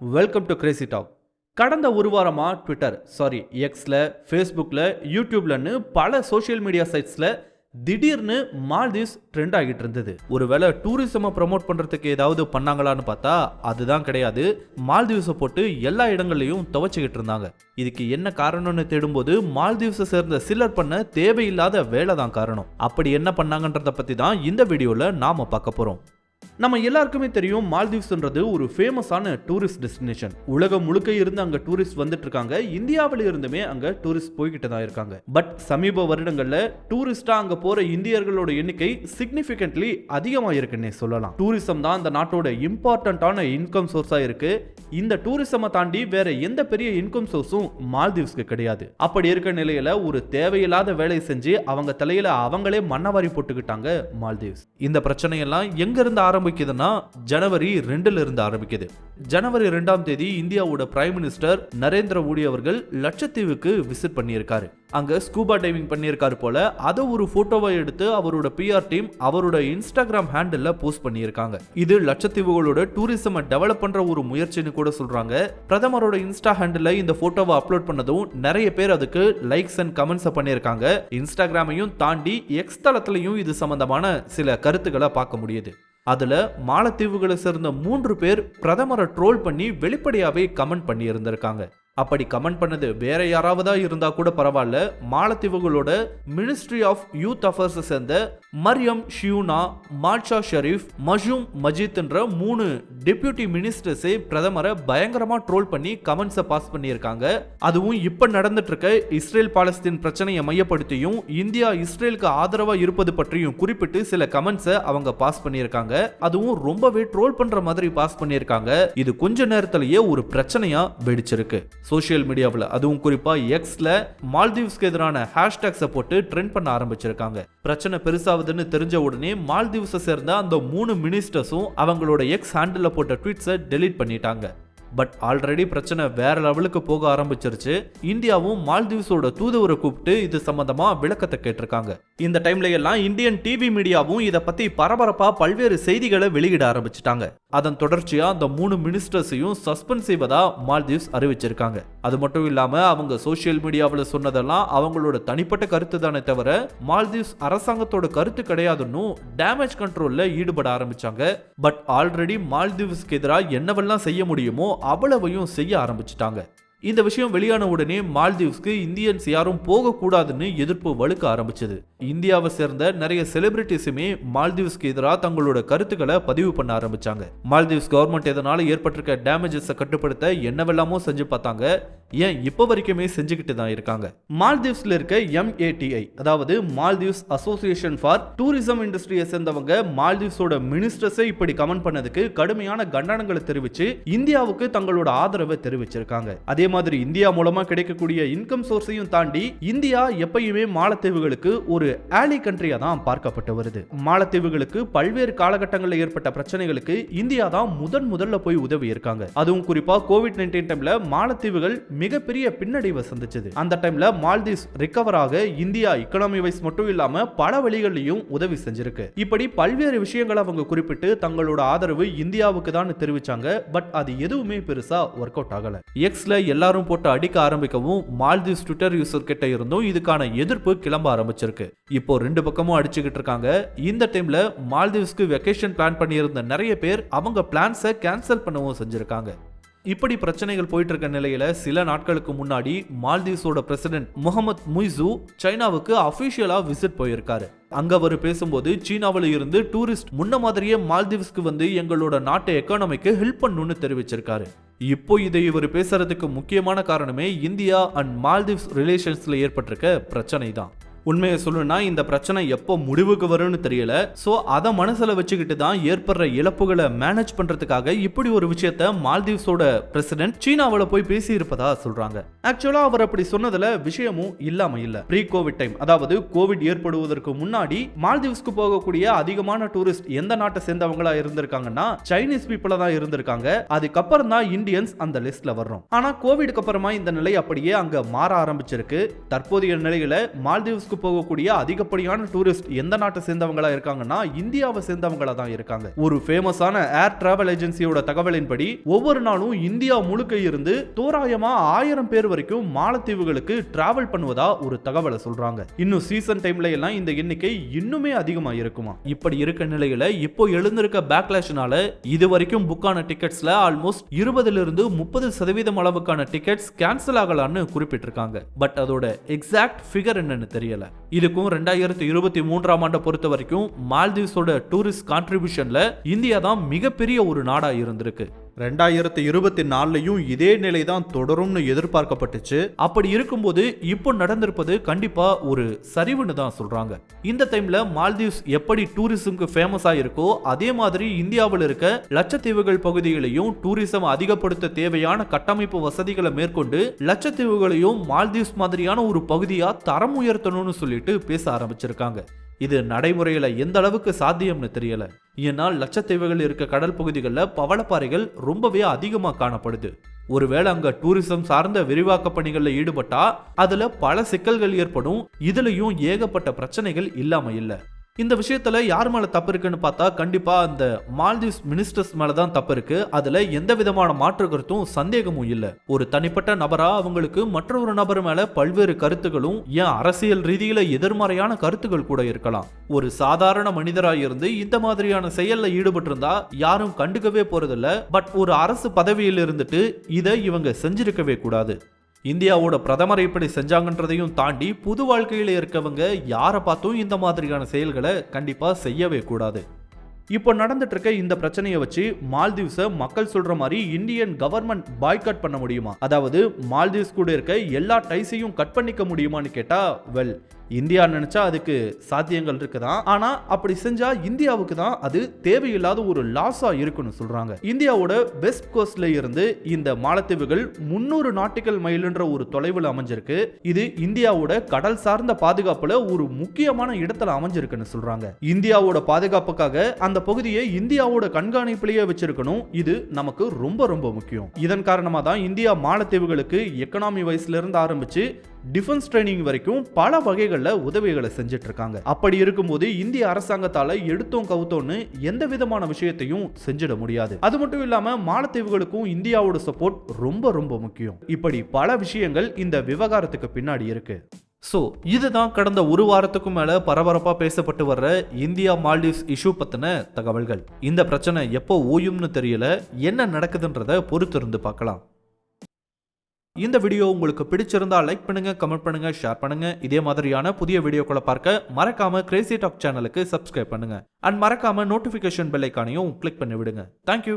Welcome to Crazy talk கடந்த ஒரு வாரமாக ட்விட்டர் சாரி எக்ஸில் ஃபேஸ்புக்கில் யூடியூப்லன்னு பல சோஷியல் மீடியா சைட்ஸில் திடீர்னு மால்தீவ்ஸ் ட்ரெண்ட் ஆகிட்டு இருந்தது. ஒருவேளை டூரிசமை ப்ரமோட் பண்ணுறதுக்கு ஏதாவது பண்ணாங்களான்னு பார்த்தா அதுதான் கிடையாது. மால்தீவ்ஸை போட்டு எல்லா இடங்கள்லையும் துவச்சிக்கிட்டு இருந்தாங்க. இதுக்கு என்ன காரணம்னு தேடும்போது மால்தீவ்ஸை சேர்ந்த சிலர் பண்ண தேவையில்லாத வேலை தான் காரணம். அப்படி என்ன பண்ணாங்கன்றத பற்றி தான் இந்த வீடியோவில் நாம் பார்க்க போகிறோம் நம்ம எல்லாருக்குமே தெரியும் மால்தீவ்ஸ்ன்றது ஒரு ஃபேமஸான டூரிஸ்ட் டெஸ்டினேஷன் உலகம் முழுக்க இருந்து அங்கே டூரிஸ்ட் வந்துட்டு இருக்காங்க இந்தியாவில இருந்துமே அங்கே டூரிஸ்ட் போய்கிட்டு தான் இருக்காங்க. பட் சமீப வருடங்களில் டூரிஸ்டா அங்கே போற இந்தியர்களோட எண்ணிக்கை சிக்னிஃபிகன்ட்லி அதிகமாக இருக்குன்னே சொல்லலாம். டூரிசம் தான் அந்த நாட்டோட இம்பார்ட்டன்டான இன்கம் சோர்ஸாக இருக்கு. இந்த டூரிசமை தாண்டி வேற எந்த பெரிய இன்கம் சோர்ஸும் மால்தீவ்ஸ்க்கு கிடையாது. அப்படி இருக்க நிலையில ஒரு தேவையில்லாத வேலையை செஞ்சு அவங்க தலையில அவங்களே மண்ணவாரி போட்டுக்கிட்டாங்க மால்தீவ்ஸ். இந்த பிரச்சனையெல்லாம் எங்க இருந்து ஆரம்பிக்குதுன்னா ஜனவரி ரெண்டுல இருந்து ஆரம்பிக்குது. ஜனவரி ரெண்டாம் தேதி இந்தியாவோட பிரைம் மினிஸ்டர் நரேந்திர மோடி அவர்கள் லட்சத்தீவுக்கு விசிட் பண்ணியிருக்காரு. அங்க ஸ்கூபா டைவிங் பண்ணியிருக்காரு போல அதை ஒரு போட்டோவை எடுத்து அவரோட பிஆர் டீம் அவரோட இன்ஸ்டாகிராம் ஹேண்டில் போஸ்ட் பண்ணியிருக்காங்க. இது லட்சத்தீவுகளோட டூரிசமை டெவலப் பண்ற ஒரு முயற்சின்னு கூட சொல்றாங்க. பிரதமரோட இன்ஸ்டா ஹேண்டில் இந்த போட்டோவை அப்லோட் பண்ணதும் நிறைய பேர் அதுக்கு லைக்ஸ் அண்ட் கமெண்ட்ஸ் பண்ணியிருக்காங்க. இன்ஸ்டாகிராமையும் தாண்டி எக்ஸ் தளத்திலையும் இது சம்பந்தமான சில கருத்துக்களை பார்க்க முடியுது. அதுல மாலத்தீவுகளை சேர்ந்த மூன்று பேர் பிரதமரை ட்ரோல் பண்ணி வெளிப்படையாவே கமெண்ட் பண்ணி இருந்திருக்காங்க அப்படி கமெண்ட் பண்ணது வேற யாராவதா இருந்தா கூட பரவாயில்ல. மாலத்தீவுகளோட மினிஸ்ட்ரி ஆஃப் யூத் அஃபேர்ஸ் சேர்ந்த மரியம் ஷியூனா மாட்ஷா ஷெரீஃப் மஜூம் மஜித்ன்ற மூணு டெபியூட்டி மினிஸ்டர்ஸே பிரதமரை பயங்கரமா ட்ரோல் பண்ணி கமெண்ட்ஸை பாஸ் பண்ணியிருக்காங்க. அதுவும் இப்ப நடந்துட்டு இருக்க இஸ்ரேல் பாலஸ்தீன் பிரச்சனையை மையப்படுத்தியும் இந்தியா இஸ்ரேலுக்கு ஆதரவா இருப்பது பற்றியும் குறிப்பிட்டு சில கமெண்ட்ஸை அவங்க பாஸ் பண்ணியிருக்காங்க. அதுவும் ரொம்பவே ட்ரோல் பண்ற மாதிரி பாஸ் பண்ணியிருக்காங்க. இது கொஞ்ச நேரத்திலேயே ஒரு பிரச்சனையா வெடிச்சிருக்கு. சோஷியல் மீடியாவில். அதுவும் குறிப்பாக எக்ஸில் மால்தீவ்ஸ்க்கு எதிரான ஹேஷ்டேக்ஸை போட்டு ட்ரெண்ட் பண்ண ஆரம்பிச்சிருக்காங்க. பிரச்சனை பெருசாகுதுன்னு தெரிஞ்ச உடனே மால்தீவ்ஸை சேர்ந்த அந்த மூணு மினிஸ்டர்ஸும் அவங்களோட எக்ஸ் ஹேண்டில் போட்ட ட்வீட்ஸை டெலீட் பண்ணிட்டாங்க. பட் ஆல்ரெடி பிரச்சனை வேற லெவலுக்கு போக ஆரம்பிச்சிருச்சு. இந்தியாவும் மால்தீவ்ஸோட தூதுவரை கூப்பிட்டு இது சம்பந்தமா விளக்கத்தை கேட்டிருக்காங்க. இந்த டைம்ல எல்லாம் இந்தியன் டிவி மீடியாவும் இதை பத்தி பரபரப்பா பல்வேறு செய்திகளை வெளியிட ஆரம்பிச்சிட்டாங்க. அதன் தொடர்ச்சியாக அந்த மூணு மினிஸ்டர்ஸையும் சஸ்பெண்ட் செய்வதா மால்தீவ்ஸ் அறிவிச்சிருக்காங்க. அது மட்டும் இல்லாம அவங்க சோசியல் மீடியாவில் சொன்னதெல்லாம் அவங்களோட தனிப்பட்ட கருத்து தானே தவிர மால்தீவ்ஸ் அரசாங்கத்தோட கருத்து கிடையாதுன்னு டேமேஜ் கண்ட்ரோல்ல ஈடுபட ஆரம்பிச்சாங்க. பட் ஆல்ரெடி மால்தீவ்ஸ்க்கு எதிராக என்னவெல்லாம் செய்ய முடியுமோ அவ்வளவையும் செய்ய ஆரம்பிச்சிட்டாங்க. இந்த விஷயம் வெளியான உடனே மால்தீவ்ஸ்க்கு இந்தியன்ஸ் யாரும் போகக்கூடாதுன்னு எதிர்ப்பு வலுக்க ஆரம்பிச்சது. இந்தியாவை சேர்ந்த நிறைய செலிபிரிட்டிஸுமே மால்தீவ்ஸ்க்கு எதிராக தங்களோட கருத்துக்களை பதிவு பண்ண ஆரம்பிச்சாங்க. மால்தீவ்ஸ் கவர்மெண்ட் எதனால ஏற்பட்டிருக்க டேமேஜஸை கட்டுப்படுத்த என்னவெல்லாமோ செஞ்சு பார்த்தாங்க. ஏன் இப்போ வரைக்குமே செஞ்சுக்கிட்டு தான் இருக்காங்க? மால்தீவ்ஸ்ல இருக்க எம்ஏடிஐ அதாவது மால்தீவ்ஸ் அசோசியேஷன் ஃபார் டூரிசம் இண்டஸ்ட்ரியை சேர்ந்தவங்க மால்தீவ்ஸோட மினிஸ்டர்ஸை இப்படி கமெண்ட் பண்ணதுக்கு கடுமையான கண்டனங்களை தெரிவிச்சு இந்தியாவுக்கு தங்களோட ஆதரவை தெரிவிச்சிருக்காங்க. அதே மாதிரி இந்தியா மூலமா கிடைக்கக்கூடிய இன்கம் சோர்ஸையும் தாண்டி இந்தியா எப்பயுமே மாலத்தீவுகளுக்கு ஒரு ஆலி கண்ட்ரியா தான் பார்க்கப்பட்டு வருது. மாலத்தீவுகளுக்கு பல்வேறு காலகட்டங்களில் ஏற்பட்ட பிரச்சனைகளுக்கு இந்தியா தான் முதன் முதல்ல போய் உதவி இருக்காங்க அதுவும் குறிப்பா கோவிட் நைன்டீன் டைம்ல மாலத்தீவுகள் மிகப்பெரிய பின்னடைவை சந்திச்சது. அந்த டைம்ல மால்தீவ்ஸ் ரிகவர் ஆக இந்தியா எக்கனாமி வைஸ் மட்டும் இல்லாம பல வழிகளையும் உதவி செஞ்சிருக்கு. இப்படி பல்வேறு விஷயங்களை அவங்க குறிப்பிட்டு தங்களோட ஆதரவு இந்தியாவுக்கு தான் தெரிவிச்சாங்க. பட் அது எதுவுமே பெருசா ஒர்க் அவுட் ஆகல. எக்ஸ்ல எல்லாரும் போட்டு அடிக்க ஆரம்பிக்கவும் மால்தீவ்ஸ் ட்விட்டர் யூசர் கிட்ட இருந்தும் இதுக்கான எதிர்ப்பு கிளம்ப ஆரம்பிச்சிருக்கு. இப்போ ரெண்டு பக்கமும் அடிச்சுக்கிட்டு இருக்காங்க. இந்த டைம்ல மால்தீவ்ஸ்க்கு வெக்கேஷன் பிளான் பண்ணியிருந்த நிறைய பேர் அவங்க பிளான்ஸை கேன்சல் பண்ணவும் செஞ்சிருக்காங்க. இப்படி பிரச்சனைகள் போயிட்டு இருக்க நிலையில சில நாட்களுக்கு முன்னாடி மால்தீவ்ஸோட பிரசிடென்ட் முகமது முய்சு சைனாவுக்கு அபிஷியலா விசிட் போயிருக்காரு. அங்க அவர் பேசும்போது சீனாவில் இருந்து டூரிஸ்ட் முன்ன மாதிரியே மால்தீவ்ஸ்க்கு வந்து எங்களோட நாட்டு எக்கானமிக்கு ஹெல்ப் பண்ணணும்னு தெரிவிச்சிருக்காரு. இப்போ இதை இவர் பேசுறதுக்கு முக்கியமான காரணமே இந்தியா அண்ட் மால்தீவ்ஸ் ரிலேஷன்ஸ்ல ஏற்பட்டிருக்க பிரச்சனை தான் உண்மையை சொல்லணும்னா இந்த பிரச்சனை எப்போ முடிவுக்கு வரும்னு தெரியல. ஸோ அதை மனசில் வச்சுக்கிட்டு தான் ஏற்படுற இழப்புகளை மேனேஜ் பண்ணுறதுக்காக இப்படி ஒரு விஷயத்த மால்தீவ்ஸோட பிரசிடென்ட் சீனாவில் போய் பேசி இருப்பதா சொல்றாங்க ஆக்சுவலா அவர் அப்படி சொன்னதுல விஷயமும் இல்லாம இல்ல. ப்ரீ கோவிட் டைம் அதாவது கோவிட் ஏற்படுவதற்கு முன்னாடி மால்தீவ்ஸ்க்கு போகக்கூடிய அதிகமான டூரிஸ்ட் எந்த நாட்டை சேர்ந்தவங்களா இருந்திருக்காங்கன்னா சைனீஸ் பீப்புளா தான் இருந்திருக்காங்க. அதுக்கப்புறம் தான் இந்தியன்ஸ் அந்த லிஸ்ட்ல வர்றோம். ஆனா கோவிடுக்கு அப்புறமா இந்த நிலை அப்படியே அங்க மாற ஆரம்பிச்சிருக்கு. தற்போதைய நிலையில மால்தீவ்ஸ்க்கு போகக்கூடிய அதிகப்படியான டூரிஸ்ட் எந்த நாட்டை சேர்ந்தவங்களா இருக்காங்கன்னா இந்தியாவை சேர்ந்தவங்களா தான் இருக்காங்க. ஒரு ஃபேமஸான ஏர் டிராவல் ஏஜென்சியோட தகவலின்படி ஒவ்வொரு நாளும் இந்தியா முழுக்க இருந்து தோராயமா ஆயிரம் பேர் வரைக்கும் மாலத்தீவுகளுக்கு டிராவல் பண்ணுவதா ஒரு தகவலை சொல்றாங்க. இன்னும் சீசன் டைம்ல எல்லாம் இந்த எண்ணிக்கை இன்னுமே அதிகமா இருக்குமா? இப்படி இருக்க நிலையில இப்போ எழுந்திருக்க பேக்லாஷ்னால இது வரைக்கும் புக்கான டிக்கெட்ஸ்ல ஆல்மோஸ்ட் இருபதுல இருந்து முப்பது சதவீதம் அளவுக்கான டிக்கெட்ஸ் கேன்சல் ஆகலான்னு குறிப்பிட்டிருக்காங்க. பட் அதோட எக்ஸாக்ட் ஃபிகர் என்னன்னு தெரியல. இதுக்கும் ரெண்டாயிரத்தி இருபத்தி மூன்றாம் ஆண்டை பொறுத்த வரைக்கும் மால்தீவ்ஸோட டூரிஸ்ட் கான்ட்ரிபியூஷன்ல இந்தியா தான் மிகப்பெரிய ஒரு நாடா இருந்திருக்கு. ரெண்டாயிரத்தி இருபத்தி நாலுலையும் இதே நிலை தான் தொடரும்னு எதிர்பார்க்கப்பட்டுச்சு. அப்படி இருக்கும்போது இப்போ நடந்திருப்பது கண்டிப்பா ஒரு சரிவுன்னு தான் சொல்றாங்க. இந்த டைம்ல மால்தீவ்ஸ் எப்படி டூரிசம்க்கு ஃபேமஸ் இருக்கோ அதே மாதிரி இந்தியாவில் இருக்க லட்சத்தீவுகள் பகுதிகளையும் டூரிசம் அதிகப்படுத்த தேவையான கட்டமைப்பு வசதிகளை மேற்கொண்டு லட்சத்தீவுகளையும் மால்தீவ்ஸ் மாதிரியான ஒரு பகுதியா தரம் உயர்த்தணும்னு சொல்லிட்டு பேச ஆரம்பிச்சிருக்காங்க. இது நடைமுறையில் எந்த அளவுக்கு சாத்தியம்னு தெரியல. ஏன்னா லட்சத்தீவுகள் இருக்க கடல் பகுதிகளில் பவளப்பாறைகள் ரொம்பவே அதிகமாக காணப்படுது. ஒருவேளை அங்க டூரிசம் சார்ந்த விரிவாக்க பணிகளில் ஈடுபட்டா அதுல பல சிக்கல்கள் ஏற்படும். இதுலயும் ஏகப்பட்ட பிரச்சனைகள் இல்லாம இல்லை. இந்த விஷயத்தில் யார் மேலே தப்பு இருக்குன்னு பார்த்தா கண்டிப்பாக அந்த மால்தீவ்ஸ் மினிஸ்டர்ஸ் மேலே தான் தப்பு இருக்குது அதில் எந்த விதமான மாற்று கருத்தும் சந்தேகமும் இல்லை. ஒரு தனிப்பட்ட நபராக அவங்களுக்கு மற்றொரு நபர் மேலே பல்வேறு கருத்துகளும் ஏன் அரசியல் ரீதியில் எதிர்மறையான கருத்துகள் கூட இருக்கலாம். ஒரு சாதாரண மனிதராக இருந்து இந்த மாதிரியான செயலில் ஈடுபட்டிருந்தா யாரும் கண்டுக்கவே போகிறதில்ல பட் ஒரு அரசு பதவியில் இருந்துட்டு இதை இவங்க செஞ்சிருக்கவே கூடாது. இந்தியாவோட பிரதமர் இப்படி செஞ்சாங்கன்றதையும் தாண்டி புது வாழ்க்கையில் இருக்கவங்க யாரை பார்த்தும் இந்த மாதிரியான செயல்களை கண்டிப்பாக செய்யவே கூடாது. இப்போ நடந்துட்டு இருக்க இந்த பிரச்சனையை வச்சு மால்தீவ்ஸை மக்கள் சொல்ற மாதிரி இந்தியன் கவர்மெண்ட் பாய்காட் பண்ண முடியுமா? அதாவது மால்தீவ்ஸ் கூட இருக்க எல்லா டைஸையும் கட் பண்ணிக்க முடியுமான்னு கேட்டா வெல் இந்தியா நினைச்சா அதுக்கு சாத்தியங்கள் இருக்குதான். ஆனா அப்படி செஞ்சா இந்தியாவுக்கு தான் அது தேவையில்லாத ஒரு லாஸா இருக்குன்னு சொல்றாங்க. இந்தியாவோட வெஸ்ட் கோஸ்ட்ல இருந்து இந்த மாலத்தீவுகள் முன்னூறு நாட்டிக்கல் மைல்ன்ற ஒரு தொலைவில் அமைஞ்சிருக்கு. இது இந்தியாவோட கடல் சார்ந்த பாதுகாப்புல ஒரு முக்கியமான இடத்துல அமைஞ்சிருக்குன்னு சொல்றாங்க. இந்தியாவோட பாதுகாப்புக்காக அந்த பகுதியை இந்தியாவோட கண்காணிப்பிலேயே வச்சிருக்கணும். இது நமக்கு ரொம்ப ரொம்ப முக்கியம். இதன் காரணமா தான் இந்தியா மாலத்தீவுகளுக்கு எக்கனாமி வயசுல இருந்து ஆரம்பிச்சு டிஃபென்ஸ் ட்ரைனிங் வரைக்கும் பல வகைகளில் உதவிகளை செஞ்சுட்டு இருக்காங்க அப்படி இருக்கும்போது இந்திய அரசாங்கத்தால் எடுத்தோம் கவுத்தோன்னு எந்த விதமான விஷயத்தையும் செஞ்சிட முடியாது. அது மட்டும் இல்லாம மாலத்தீவுகளுக்கும் இந்தியாவோட சப்போர்ட் ரொம்ப ரொம்ப முக்கியம். இப்படி பல விஷயங்கள் இந்த விவகாரத்துக்கு பின்னாடி இருக்கு. ஸோ இதுதான் கடந்த ஒரு வாரத்துக்கும் மேலே பரபரப்பாக பேசப்பட்டு வர்ற இந்தியா மால்டீவ்ஸ் இஷ்யூ பற்றின தகவல்கள். இந்த பிரச்சனை எப்போ ஓயும்னு தெரியல என்ன நடக்குதுன்றதை பொறுத்திருந்து பார்க்கலாம். இந்த வீடியோ உங்களுக்கு பிடிச்சிருந்தா லைக் பண்ணுங்க கமெண்ட் பண்ணுங்க ஷேர் பண்ணுங்க. இதே மாதிரியான புதிய வீடியோக்களை பார்க்க மறக்காம கிரேசி டாக் சேனலுக்கு சப்ஸ்கிரைப் பண்ணுங்க. அண்ட் மறக்காம நோட்டிபிகேஷன் பெல் ஐக்கானையும் கிளிக் பண்ணி விடுங்க தேங்க்யூ